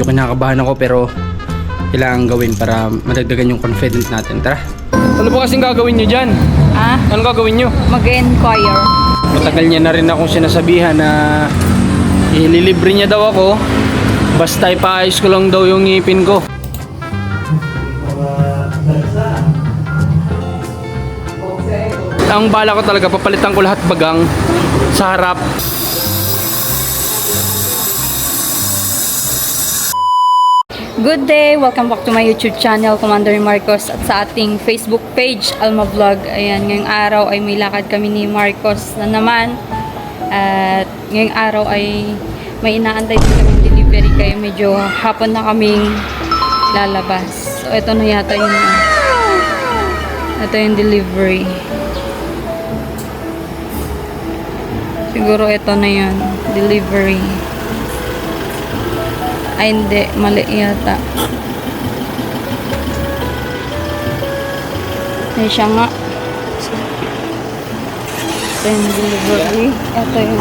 medyo kinakabahan ako pero kailangan gawin para madagdagan yung confidence natin. Tara! Ano po kasing gagawin nyo dyan? Ah, Ano gagawin nyo? mag-inquire. Matagal niya na rin akong sinasabihan na ililibre niya daw ako basta ipaayos ko lang daw yung ngipin ko. Ang bala ko talaga, papalitan ko lahat bagang sa harap. Good day! Welcome back to my YouTube channel, Commander Marcos at sa ating Facebook page, Alma Vlog. Ayan, ngayong araw ay may lakad kami ni Marcos na naman. At ngayong araw ay may inaantay din kami delivery kaya medyo hapon na kaming lalabas. So, ito na yata yung ito yung delivery. Siguro ito na yun, delivery. Ay, hindi. Mali yata. Ay, siya nga. Ito yung delivery. Ito yung...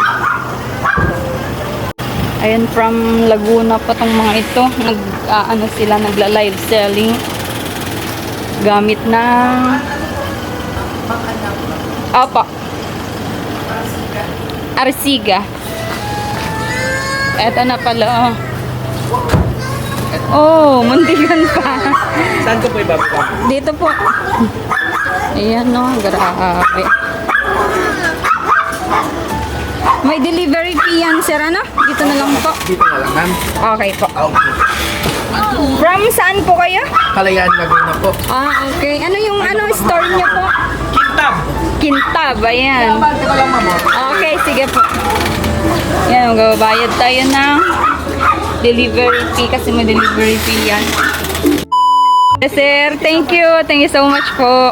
Ayan, from Laguna pa tong mga ito. Nag, ah, ano sila, nagla-live selling. Gamit ng... Apa. Arsiga. Ito na pala. Oh, muntikan pa. Saan ko po ibababa? Dito po. Ayan no, grabe. May delivery fee yan, sir, ano? Dito na lang po. Dito na lang, ma'am. Okay po. Okay. From saan po kayo? Kalayaan Laguna po. Ah, okay. Ano yung ano store niyo po? Kintab! Kintab, ayan. Oh. Okay, sige po. Yan, magbabayad tayo ng delivery fee kasi may delivery fee yan. Yes, sir. Thank you. Thank you so much po.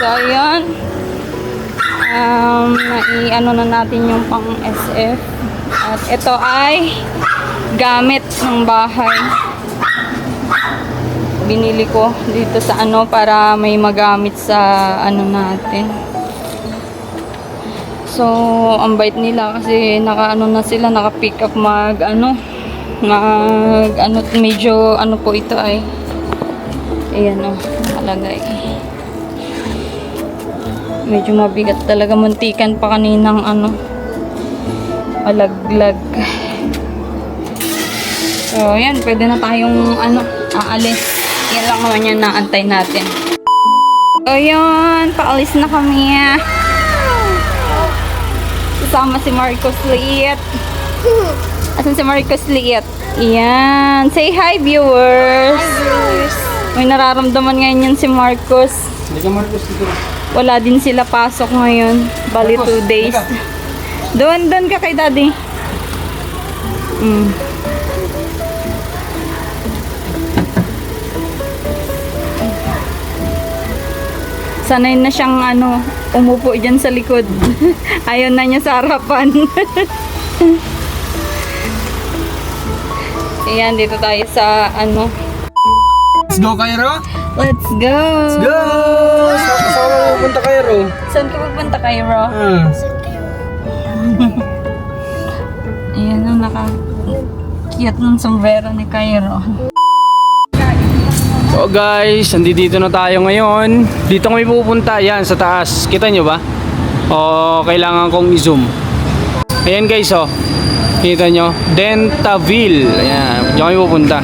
So, ayan. Um, nai-ano na natin yung pang SF. At ito ay gamit ng bahay. Binili ko dito sa ano para may magamit sa ano natin. So, ang bait nila kasi naka ano na sila, naka pick up mag ano, mag ano, medyo ano po ito ay ayan o, nakalagay. Medyo mabigat talaga, muntikan pa kaninang ano, malaglag. So, ayan, pwede na tayong ano, aalis. Yan lang naman yung naantay natin. So, yun, paalis na kami. Kasama si Marcos Liit. Asan si Marcos Liit? Yan. Say hi, viewers. Hi, viewers. May nararamdaman ngayon yun si Marcos. Hindi ka Marcos dito. Wala din sila pasok ngayon. Bali, Marcos, two days. Doon, doon ka kay daddy. Mm. Sanay na siyang ano, umupo dyan sa likod. Ayaw na niya sa harapan. Ayan, dito tayo sa ano. Let's go, Cairo! Let's go! Go! Saan saan mo pupunta, Cairo? Saan ka pupunta kayo, Ro? Ah. Ayan ang naka cute ng sombrero ni Cairo. So guys, nandito na tayo ngayon. Dito kami pupunta. Yan, sa taas. Kita nyo ba? O kailangan kong i-zoom. Ayan guys, oh. Kita nyo? Dentaville. Ayan, diyan kami pupunta.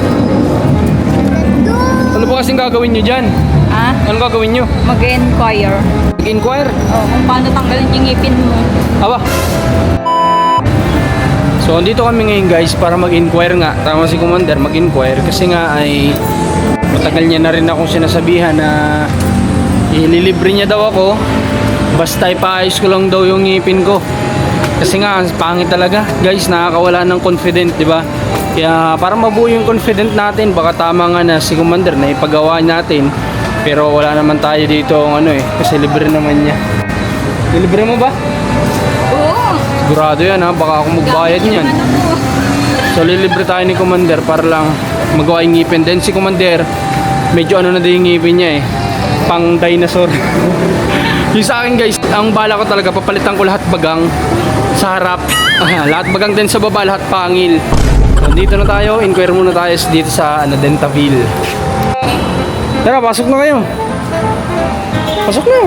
Ano po kasing gagawin nyo dyan? Ah, Ano gagawin nyo? mag-inquire. Mag-inquire? Oh, kung paano tanggalin yung ngipin mo. Aba. So, andito kami ngayon guys para mag-inquire nga. Tama si Commander, mag-inquire. Kasi nga ay matagal niya na rin akong sinasabihan na ililibre niya daw ako. Basta ipaayos ko lang daw yung ngipin ko. Kasi nga, ang pangit talaga. Guys, nakakawala ng confident, di ba? Kaya para mabuo yung confident natin, baka tama nga na si Commander na ipagawa natin. Pero wala naman tayo dito ano eh, kasi libre naman niya. Libre mo ba? Oo! Sigurado yan ha, baka ako magbayad niyan. So lilibre tayo ni Commander para lang magawa yung ngipin. Then si Commander, medyo ano na din yung ngipin niya eh. Pang dinosaur. yung sa akin guys, ang bala ko talaga, papalitan ko lahat bagang sa harap. lahat bagang din sa baba, lahat pangil. So, dito na tayo, inquire muna tayo dito sa ano, Dentaville. Tara, pasok na kayo. Pasok na.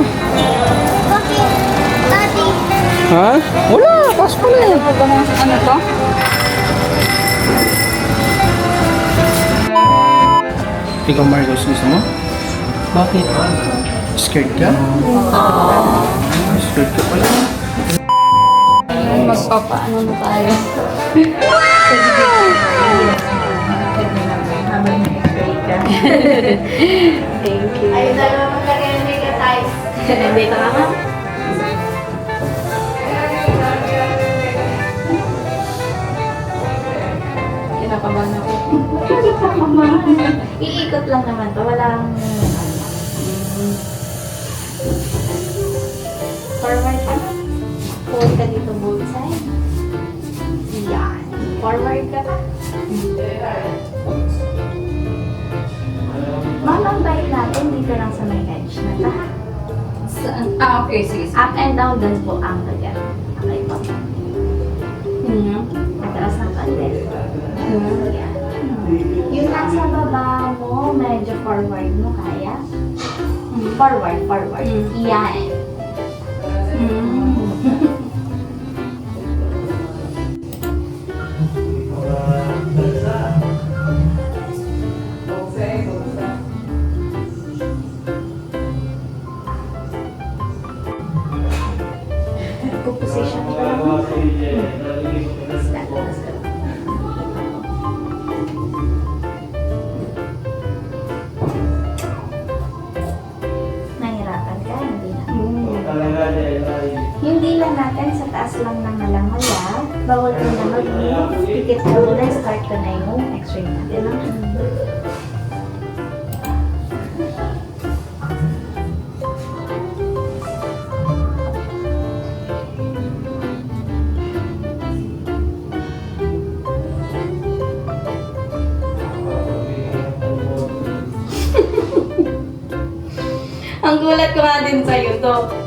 Ha? Wala, pasok na. Ano to? Ikaw, Marcos, gusto mo? Bakit? Scared ka? Scared ka pala. Magpapaano na tayo. Thank you. ayun na naman maglagay ng negatives. Dito ka Iikot lang naman to. Walang... Forward ka. Hold ka dito both side. Yan. Forward ka pa. Ma'am, ang bike natin dito lang sa may edge na to. ha? Saan? Ah, okay. Sige, sige. Up and down, doon po ang kagad. Okay po. Hmm. Mataas ng konti. Yan. Yung nasa baba mo, medyo forward mo, kaya? Forward, forward. Mm. Yan. Hmm. Lang ng malamaya, bawal ko na mag-move. Tikit ka muna, start ko na yung x-ray natin. Ang gulat ko nga din sa'yo to.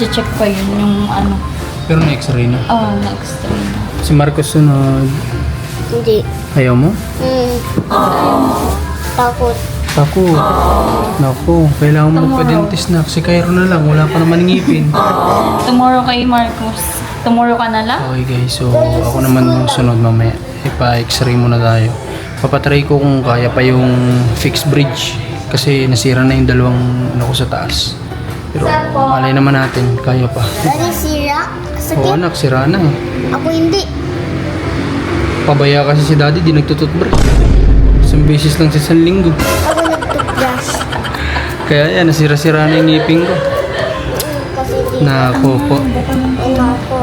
I-check pa yun yung ano. Pero na x-ray na. Oh, next ray na. Si Marcos sunod. Hindi. Ayaw mo? Hmm. Takot. Ako. Naku, kailangan mo Tomorrow. magpa-dentist na. Kasi Cairo na lang, wala pa naman ngipin. Tomorrow kay Marcos. Tomorrow ka na lang? Okay guys, so ako naman yung sunod mamaya. Ipa-x-ray muna tayo. Papatry ko kung kaya pa yung fixed bridge. Kasi nasira na yung dalawang ano ko sa taas. Pero malay naman natin, kaya pa. Daddy, sira? Oo anak, sira na. Ako hindi. Pabaya kasi si daddy, di nagtututbrush. Isang beses lang sa isang linggo. Ako nagtutbrush. Kaya yan, nasira-sira na yung ngipin ko. Kasi di Nako po. ano ako.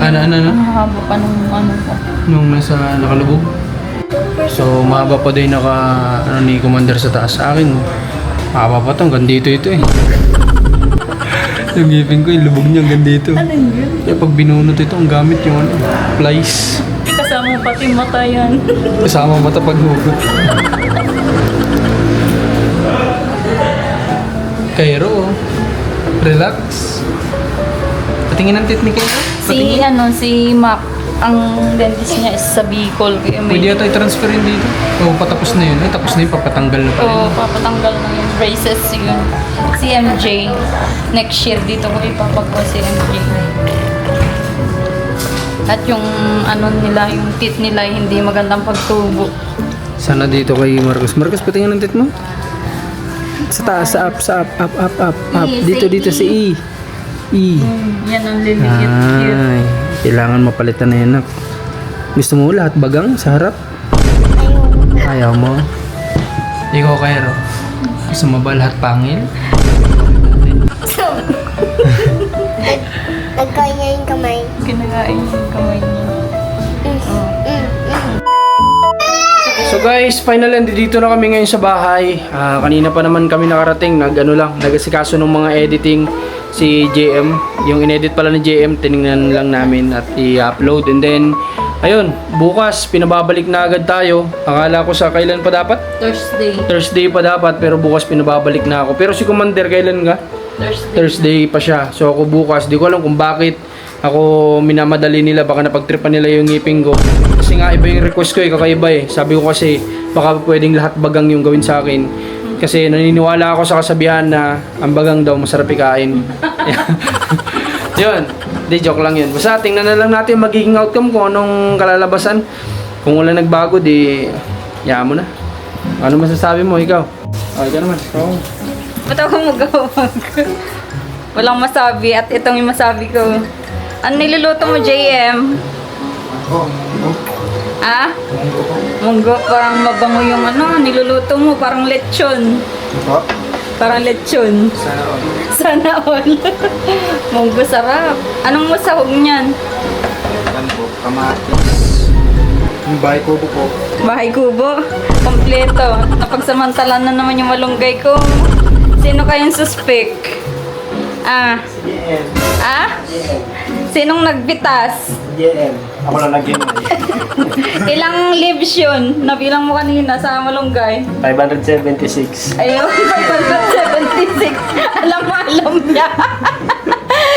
Ano, ano, ano? Ang haba pa nung ano ko. Nung nasa nakalubog. So, mahaba pa din naka, ano ni Commander sa taas sa akin. Mahaba pa to, hanggang dito ito eh. Yung ngipin ko, yung lubog niya hanggang dito. Ano yun? Kaya pag binunot ito, ang gamit yung ano, plies. Kasama pati mata yan. Kasama mata pag hugot. Cairo, relax. Patingin ang tit ni Cairo. si ano, si Mac. Ang dentist niya is sa Bicol. Kaya may... Pwede yata i-transferin dito. O, patapos na yun. Ay, tapos na yun, papatanggal na pala Oo, yun. papatanggal na yung braces yun. Si MJ. Next year dito ko ipapagawa si MJ. At yung ano nila, yung teeth nila hindi magandang pagtubo. Sana dito kay Marcos. Marcos, patingin ng tit mo. Sa taas, sa up, sa up, up, up, up, up. E, Dito, dito E. si E. E. Hmm, yan ang lilikit cute. Kailangan mapalitan na yan. nak. Gusto mo lahat bagang sa harap? Ayaw mo. Ikaw kaya ro. Gusto mo ba lahat pangil? Nagkaya yung kamay. Kinakain yung kamay niya. So guys, final end dito na kami ngayon sa bahay. Ah, kanina pa naman kami nakarating, nag ano lang, nagasikaso ng mga editing si JM. Yung inedit pala ni JM, tiningnan lang namin at i-upload and then ayun, bukas pinababalik na agad tayo. Akala ko sa kailan pa dapat? Thursday. Thursday pa dapat pero bukas pinababalik na ako. Pero si Commander kailan nga? Thursday. Thursday pa siya. So ako bukas, di ko alam kung bakit ako minamadali nila, baka napagtripan nila yung ngipin ko. Kasi nga iba yung request ko eh, kakaiba eh. Sabi ko kasi baka pwedeng lahat bagang yung gawin sa akin. Kasi naniniwala ako sa kasabihan na ang bagang daw masarap ikain. yun. Di joke lang yun. Basta tingnan na lang natin magiging outcome kung anong kalalabasan. Kung wala nagbago, di yaan mo na. Ano masasabi mo, ikaw? Okay ka naman. Oo. Ba't ako magawag? Walang masabi at itong yung masabi ko. Ano niluluto mo, JM? Ah? Munggo, parang mabango yung ano, niluluto mo, parang lechon. Parang lechon. Sana all. Sana all. Munggo sarap. Anong masahog niyan? Ano po? Kamatis. Yung bahay ko po. Bahay kubo. Kompleto. Napagsamantalan na naman yung malunggay ko. Sino kayang suspect? Ah? Ah? Sinong nagbitas? JM. Ako lang nag-game. Ilang leaves yun? Nabilang mo kanina sa malunggay. 576. Ayun, 576. Alam mo, alam niya.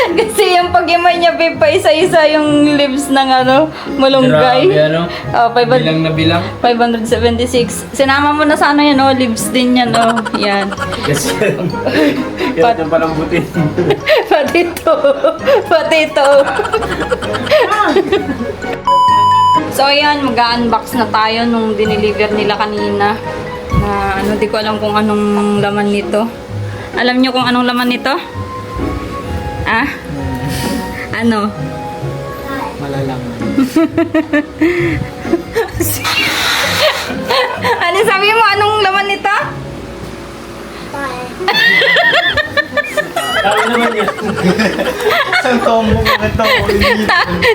Kasi yung pag-imay niya, babe, pa isa-isa yung leaves ng ano, malunggay. Grabe, ano? Oh, 500 Bilang na bilang. 576. Sinama mo na sana yan, oh. Leaves din yan, oh. Yan. Yes. Yan yung palambutin. Pati ito. Pati ito. so, ayan. Mag-unbox na tayo nung dineliver nila kanina. Na ano, di ko alam kung anong laman nito. Alam nyo kung anong laman nito? Ah? Ano? Malalaman. Ano sabi mo? Anong laman nito? Kami naman yun. Isang tombo ko ito.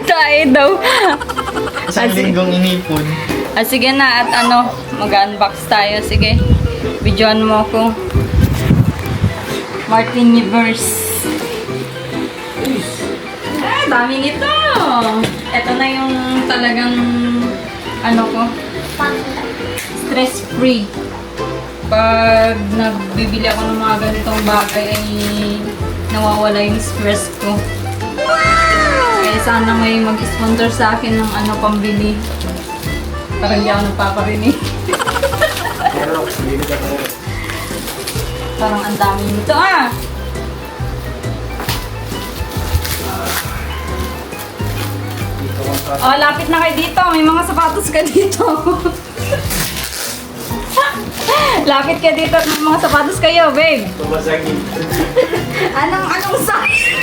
Tayo daw. Isang linggong inipon. Ah, sige na, at ano, mag-unbox tayo. Sige, videoan mo ako. Martin Universe. Dami nito. Ito na yung talagang, ano ko, stress-free. Pag nagbibili ako ng mga ganitong bagay, ay nawawala yung stress ko. Kaya sana may mag-sponsor sa akin ng ano pambili. Parang hindi ako nagpaparinig. Parang ang dami nito ah! Oh, lapit na kayo dito. May mga sapatos ka dito. lapit ka dito at may mga sapatos kayo, babe. Pumasagin. Anong, anong size?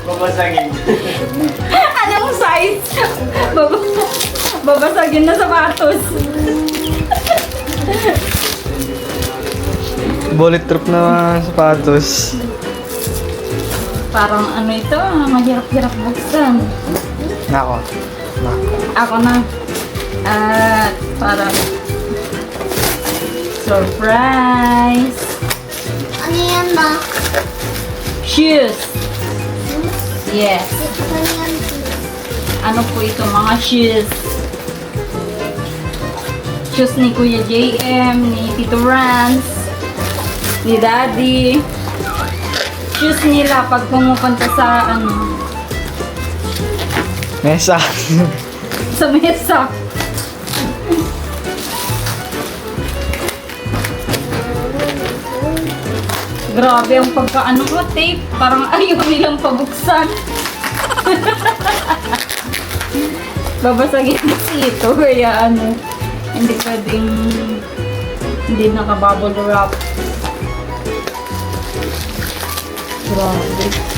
Pumasagin. anong size? Baba, babasagin na sapatos. Bulletproof na sapatos. Parang ano ito, ah, mahirap-hirap buksan. Nako. Nako. Ako na. At para surprise! Ano yan ba? Shoes! Yes. Ano yan? Ano po ito? Mga shoes. Shoes ni Kuya JM, ni Tito Rans, ni Daddy. Shoes nila pag pumupunta sa ano, Mesa. sa mesa. Grabe ang pagkaano ko, tape. Parang ayaw nilang pabuksan. babasagin kasi ito. Kaya ano, hindi pwedeng hindi nakabubble wrap. Grabe.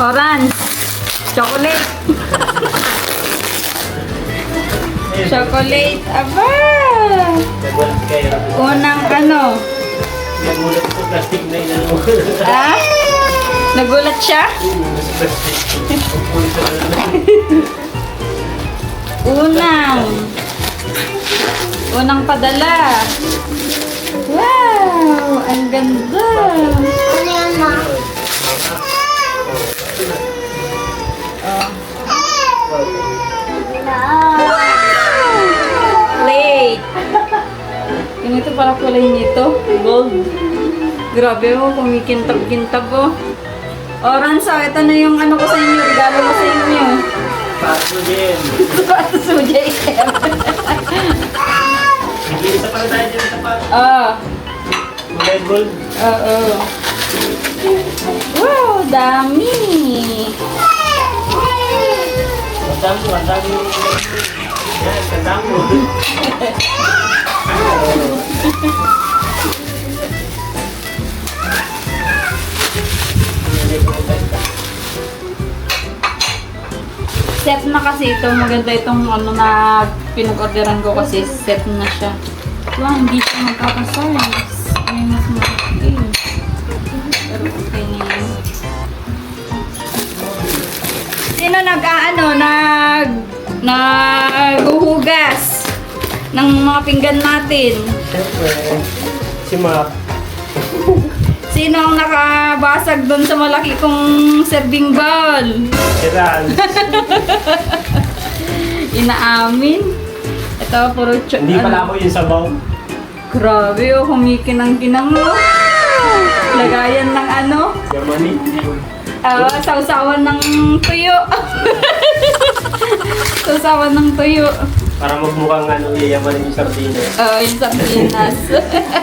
Orange. Chocolate. Chocolate. Aba! Unang ano? Nagulat ko plastic na inano. Ah? Nagulat siya? Unang. Unang padala. Pala kulay nito. Gold. Grabe oh, kumikintab-kintab oh. Oh, ito na yung ano ko sa inyo, regalo ko sa inyo. Paso din. Mo, JM. Sige, isa pa tayo dyan sa pa. Ah, Mga gold. oo. Wow, dami. Madami, madami. Yan, kadamo. Set na kasi ito. Maganda itong ano na pinag-orderan ko kasi set na siya. Wow, hindi siya magkakasize. May mas malaki. Pero okay na yun. Sino nag-ano, nag, naghuhugas ng mga pinggan natin? Siyempre, si Mac. Sino ang nakabasag doon sa malaki kong serving bowl? Si Ran. Inaamin. Ito, puro ch- Hindi pala ako yung sabaw. Grabe, oh, kumikinang-kinang mo. Lagayan ng ano, Germany. ah, sausawan ng tuyo. sausawan ng tuyo. Para magmukhang ano, yayamanin yung sardinas. Ah, yung sardinas.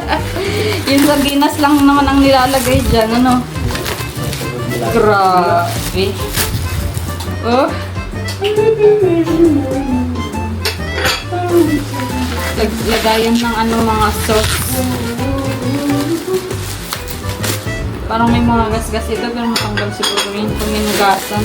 yung sardinas lang naman ang nilalagay dyan, ano. Grabe. Oh. Lag lagayan ng ano mga sauce. Parang may mga gas-gas ito pero matanggal siguro yun kung minugasan.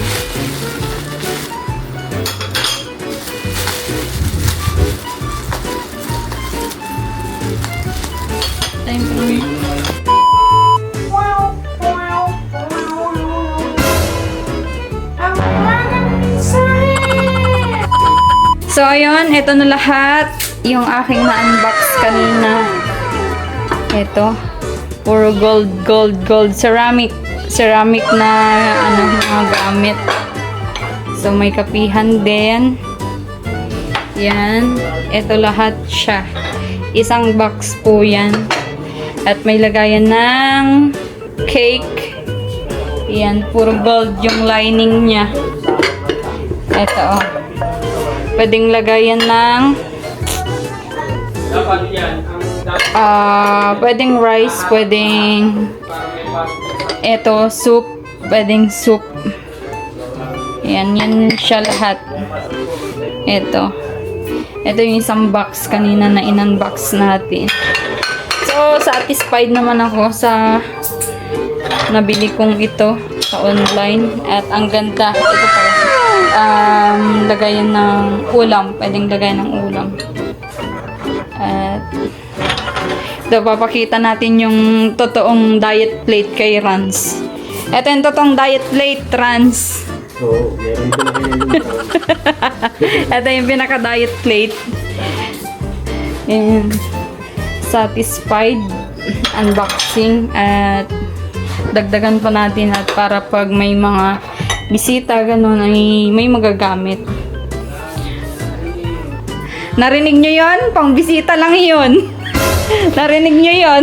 So, ayun, ito na lahat. Yung aking na-unbox kanina. Ito. Puro gold, gold, gold. Ceramic. Ceramic na, ano, mga gamit. So, may kapihan din. Yan. Ito lahat siya. Isang box po yan. At may lagayan ng cake. Yan. Puro gold yung lining niya. Ito, oh. Pwedeng lagayan ng ah pwedeng rice, pwedeng eto soup, pwedeng soup. Yan, yan siya lahat. Ito. Ito yung isang box kanina na in-unbox natin. So, satisfied naman ako sa nabili kong ito sa online. At ang ganda. Ito pala. Um, lagayan ng ulam. Pwedeng lagayan ng ulam. At ito, papakita natin yung totoong diet plate kay Rans. Ito yung totoong diet plate, Rans. Oo, meron ko na Ito yung pinaka-diet plate. And satisfied unboxing at dagdagan pa natin at para pag may mga bisita ganun ay may magagamit. Narinig nyo yon? Pang bisita lang yon. Narinig nyo yon?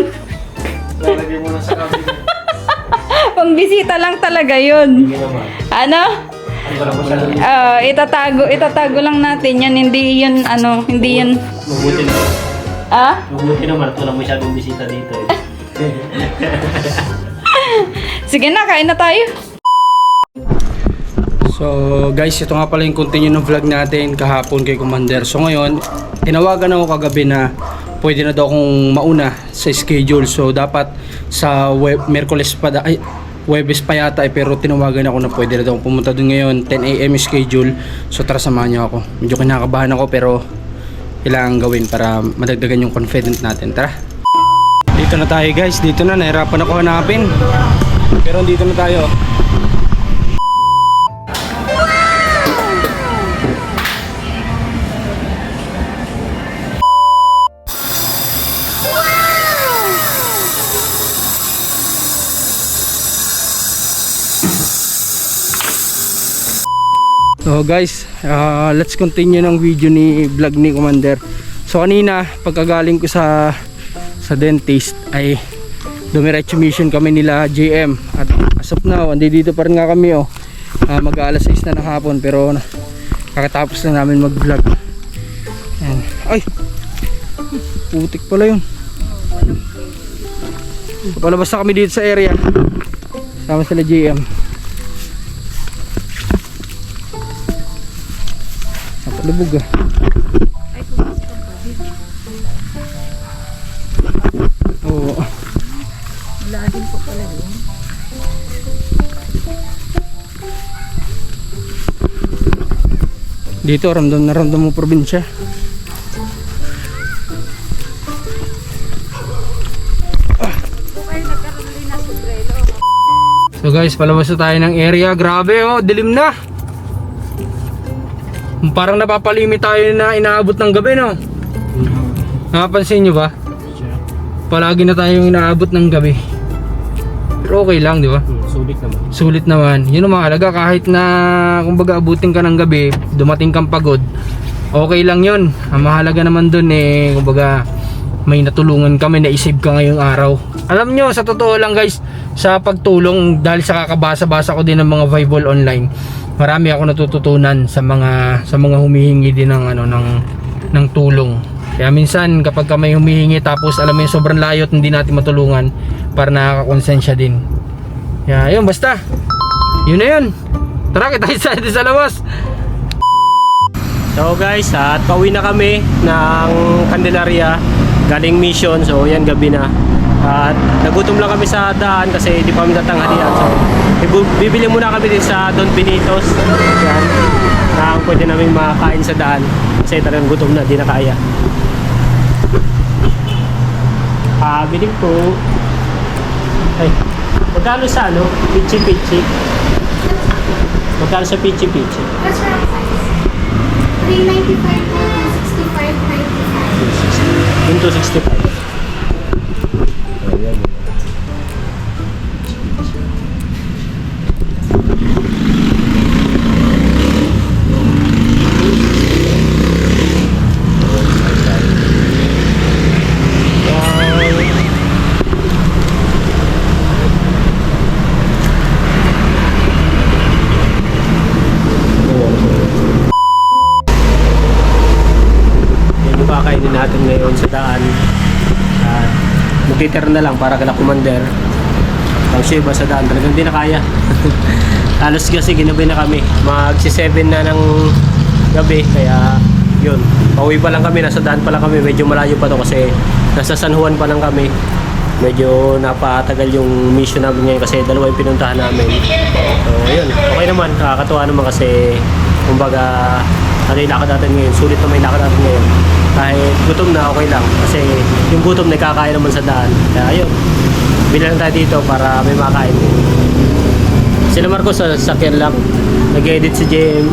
Lalagay mo na sa cabinet. Pang bisita lang talaga naman. Ano? Ah, itatago, itatago lang natin yan. Hindi yun, ano, hindi yun. Ah? Mabuti naman at wala masyadong bisita dito. Eh. Sige na, kain na tayo. So guys, ito nga pala yung continue ng vlog natin kahapon kay Commander. So ngayon, tinawagan ako kagabi na pwede na daw akong mauna sa schedule. So dapat sa web, Merkules pa da, ay, Webes pa yata eh, pero tinawagan ako na pwede na daw akong pumunta doon ngayon 10 a.m. schedule. So tara samahan niyo ako. Medyo kinakabahan ako pero kailangan gawin para madagdagan yung confidence natin. Tara. Dito na tayo guys, dito na nahirapan ako hanapin. Pero dito na tayo. So guys, uh, let's continue ng video ni vlog ni Commander. So kanina, pagkagaling ko sa sa dentist ay dumiretso mission kami nila JM at as of now, andi dito pa rin nga kami oh. Uh, mag alas 6 na ng hapon pero na, kakatapos na namin mag vlog. Ayan. Ay! Putik pala yun. Palabas na kami dito sa area. Sama sila JM. Napalubog ah. Oo. Dito ramdam na ramdam mo probinsya. So guys, palabas na tayo ng area. Grabe oh, dilim na. Parang napapalimit tayo na inaabot ng gabi no. Napapansin nyo ba? Palagi na tayong inaabot ng gabi. Pero okay lang, di ba? Hmm, sulit naman. Sulit naman. Yun ang mahalaga kahit na kumbaga abutin ka ng gabi, dumating kang pagod. Okay lang yun. Ang mahalaga naman dun eh, kumbaga may natulungan kami na isave ka ngayong araw. Alam nyo, sa totoo lang guys, sa pagtulong dahil sa kakabasa-basa ko din ng mga Bible online, marami ako natututunan sa mga sa mga humihingi din ng ano ng ng tulong. Kaya minsan kapag ka may humihingi tapos alam mo yung sobrang layo at hindi natin matulungan para nakakakonsensya din. Kaya yun basta. Yun na yun. Tara kita sa sa labas. So guys, at pauwi na kami ng Candelaria galing mission. So yan gabi na. At nagutom lang kami sa daan kasi di pa kami tatanghalian. So bibili muna kami din sa Don Benitos. Yan. Na ang pwede namin makakain sa daan. Kasi talagang gutom na, di na kaya. Ah, biling po. Ay, magkano sa ano? Pichi Pichi. Magkano sa Pichi Pichi? Your size? 395 to 65, 95. Yung 265. Magtitira na lang para kala commander. Ang iba sa daan talagang di na kaya. Halos kasi ginabi na kami. Magsi 7 na ng gabi kaya yun. Pauwi pa lang kami, nasa daan pa lang kami. Medyo malayo pa to kasi nasa San Juan pa lang kami. Medyo napatagal yung mission namin ngayon kasi dalawa yung pinuntahan namin. So, yun. Okay naman. Nakakatuwa naman kasi kumbaga ano yung lakad natin ngayon. Sulit na may lakad natin ngayon. Kahit gutom na, okay lang. Kasi yung gutom na kakain naman sa daan. Kaya ayun. Bilang tayo dito para may makain. Sila Marcos sa sakyan lang. Nag-edit si JM.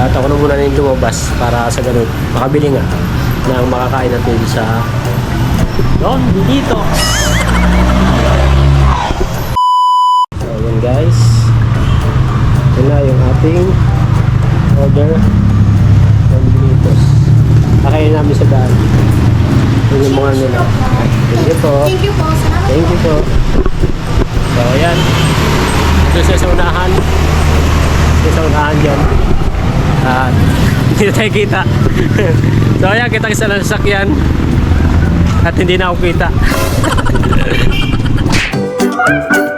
At ako na muna na yung lumabas para sa ganun. Makabili nga ng makakain natin sa Don dito. So, yun guys. Ito na yung ating order. Kakain namin sa daan. Yun yung mga nila. Thank you po. Thank you po. Salamat Thank you po. So, ayan. Ito siya sa unahan. Ito sa unahan dyan. At hindi na tayo kita. so, ayan. Kita kita sa sasakyan. At hindi na ako kita.